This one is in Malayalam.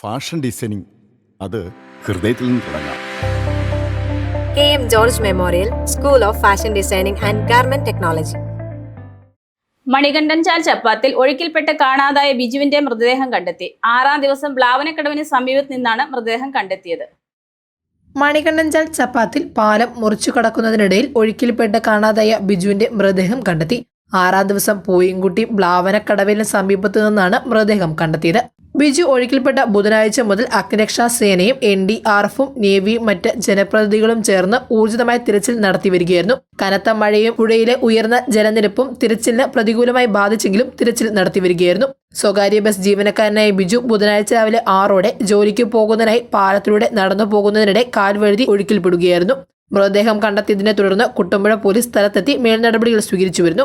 Fashion designing. അത് ഹൃദയത്തിൽ നിന്ന് തുടങ്ങാം. K M George memorial school of fashion designing and garment technology. Manikandanchal ചപ്പാത്തിൽ ഒഴുക്കിൽപ്പെട്ട് കാണാതായ ബിജുവിന്റെ മൃതദേഹം കണ്ടെത്തി. ആറാം ദിവസം ബ്ലാവനക്കടവിന് സമീപത്ത് നിന്നാണ് മൃതദേഹം കണ്ടെത്തിയത്. മണികണ്ഠൻചാൽ ചപ്പാത്തിൽ പാലം മുറിച്ചു കടക്കുന്നതിനിടയിൽ ഒഴുക്കിൽപ്പെട്ട് കാണാതായ ബിജുവിന്റെ മൃതദേഹം കണ്ടെത്തി. ആറാം ദിവസം പൂയിൻകുട്ടി ബ്ലാവനക്കടവിന് സമീപത്തു നിന്നാണ് മൃതദേഹം കണ്ടെത്തിയത്. ബിജു ഒഴുക്കിൽപ്പെട്ട ബുധനാഴ്ച മുതൽ അഗ്നിരക്ഷാ സേനയും എൻ ഡി ആർ എഫും നേവിയും മറ്റ് ജനപ്രതിനിധികളും ചേർന്ന് ഊർജിതമായ തിരച്ചിൽ നടത്തി വരികയായിരുന്നു. കനത്ത മഴയും പുഴയിലെ ഉയർന്ന ജലനിരപ്പും തിരച്ചിലിന് പ്രതികൂലമായി ബാധിച്ചെങ്കിലും തിരച്ചിൽ നടത്തി വരികയായിരുന്നു. സ്വകാര്യ ബസ് ജീവനക്കാരനായ ബിജു ബുധനാഴ്ച രാവിലെ ആറോടെ ജോലിക്ക് പോകുന്നതിനായി പാലത്തിലൂടെ നടന്നു പോകുന്നതിനിടെ കാൽവഴുതി ഒഴുക്കിൽപ്പെടുകയായിരുന്നു. മൃതദേഹം കണ്ടെത്തിയതിനെ തുടർന്ന് കുട്ടമ്പുഴ പോലീസ് സ്ഥലത്തെത്തി മേൽനടപടികൾ സ്വീകരിച്ചു വരുന്നു.